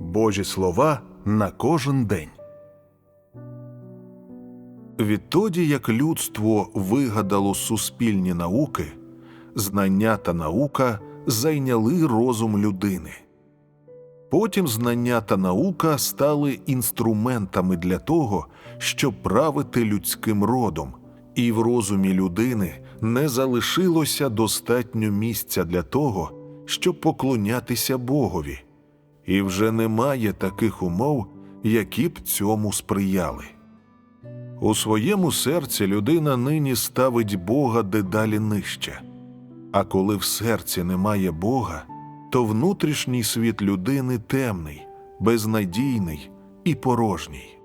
Божі слова на кожен день. Відтоді, як людство вигадало суспільні науки, знання та наука зайняли розум людини. Потім знання та наука стали інструментами для того, щоб правити людським родом, і в розумі людини не залишилося достатньо місця для того, щоб поклонятися Богові, і вже немає таких умов, які б цьому сприяли. У своєму серці людина нині ставить Бога дедалі нижче, а коли в серці немає Бога, то внутрішній світ людини темний, безнадійний і порожній.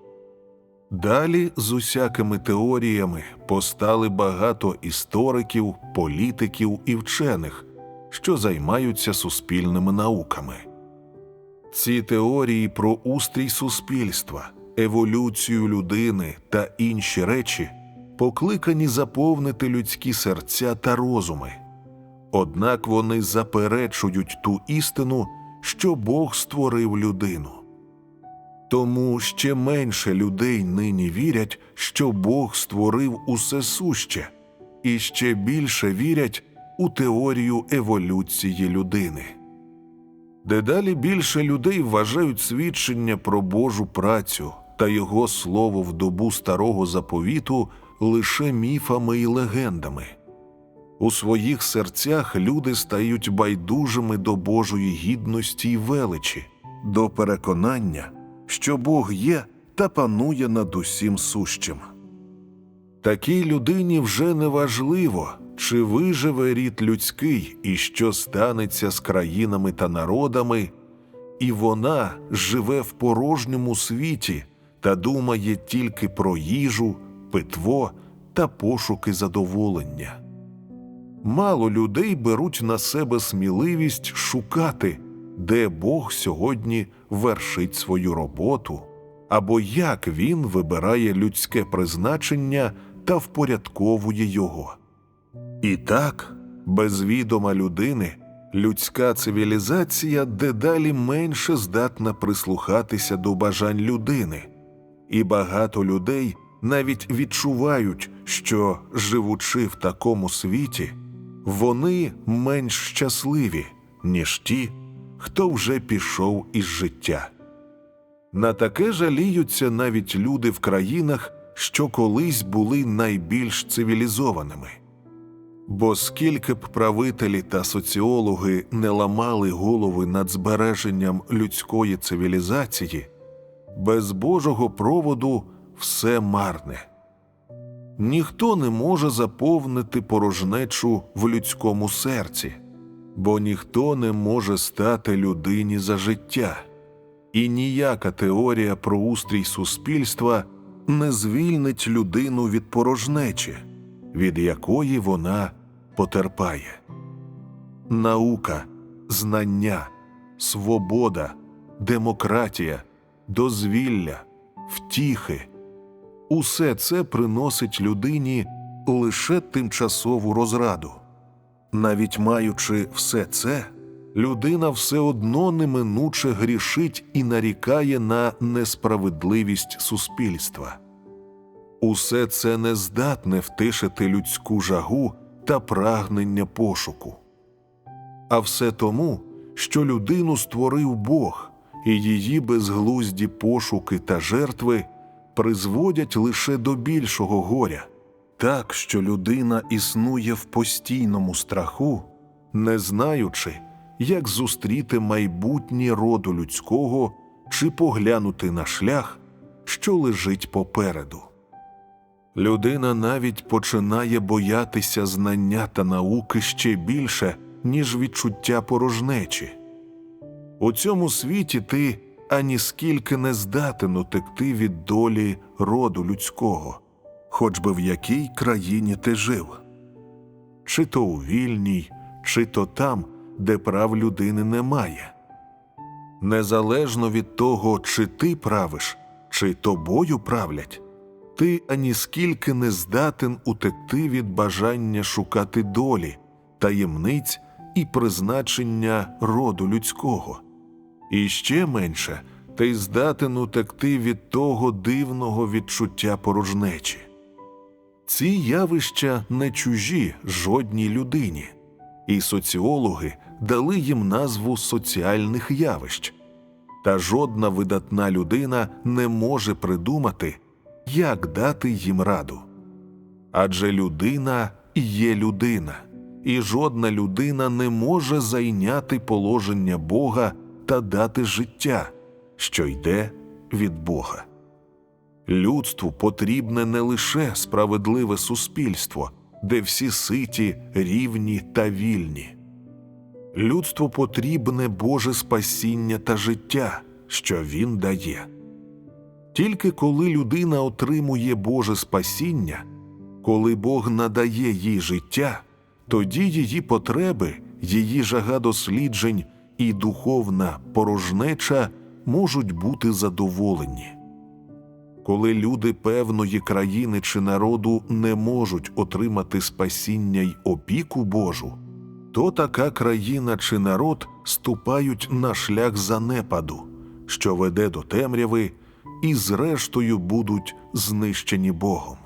Далі з усякими теоріями постали багато істориків, політиків і вчених, що займаються суспільними науками. Ці теорії про устрій суспільства, еволюцію людини та інші речі покликані заповнити людські серця та розуми. Однак вони заперечують ту істину, що Бог створив людину. Тому ще менше людей нині вірять, що Бог створив усе суще, і ще більше вірять у теорію еволюції людини. Дедалі більше людей вважають свідчення про Божу працю та Його слово в добу старого заповіту лише міфами і легендами. У своїх серцях люди стають байдужими до Божої гідності й величі, до переконання, що Бог є та панує над усім сущим. Такій людині вже не важливо, чи виживе рід людський і що станеться з країнами та народами, і вона живе в порожньому світі та думає тільки про їжу, питво та пошуки задоволення. Мало людей беруть на себе сміливість шукати, де Бог сьогодні вершить свою роботу, або як він вибирає людське призначення та впорядковує його. І так, без відома людини, людська цивілізація дедалі менше здатна прислухатися до бажань людини, і багато людей навіть відчувають, що, живучи в такому світі, вони менш щасливі, ніж ті, хто вже пішов із життя. На таке жаліються навіть люди в країнах, що колись були найбільш цивілізованими. Бо скільки б правителі та соціологи не ламали голови над збереженням людської цивілізації, без Божого проводу все марне. Ніхто не може заповнити порожнечу в людському серці, бо ніхто не може стати людині за життя, і ніяка теорія про устрій суспільства не звільнить людину від порожнечі, від якої вона потерпає. Наука, знання, свобода, демократія, дозвілля, втіхи усе це приносить людині лише тимчасову розраду. Навіть маючи все це, людина все одно неминуче грішить і нарікає на несправедливість суспільства. Усе це не здатне втишити людську жагу та прагнення пошуку. А все тому, що людину створив Бог, і її безглузді пошуки та жертви призводять лише до більшого горя, так що людина існує в постійному страху, не знаючи, як зустріти майбутнє роду людського чи поглянути на шлях, що лежить попереду. Людина навіть починає боятися знання та науки ще більше, ніж відчуття порожнечі. У цьому світі ти ані скільки не здатен утекти від долі роду людського, хоч би в якій країні ти жив, чи то у вільній, чи то там, де прав людини немає. Незалежно від того, чи ти правиш, чи тобою правлять, ти ані скільки не здатен утекти від бажання шукати долі, таємниць і призначення роду людського і ще менше ти здатен утекти від того дивного відчуття порожнечі. Ці явища не чужі жодній людині, і соціологи дали їм назву соціальних явищ. Та жодна видатна людина не може придумати, як дати їм раду. Адже людина є людина, і жодна людина не може зайняти положення Бога та дати життя, що йде від Бога. Людству потрібне не лише справедливе суспільство, де всі ситі, рівні та вільні. Людству потрібне Боже спасіння та життя, що Він дає. Тільки коли людина отримує Боже спасіння, коли Бог надає їй життя, тоді її потреби, її жага досліджень і духовна порожнеча можуть бути задоволені. Коли люди певної країни чи народу не можуть отримати спасіння й опіку Божу, то така країна чи народ ступають на шлях занепаду, що веде до темряви, і зрештою будуть знищені Богом.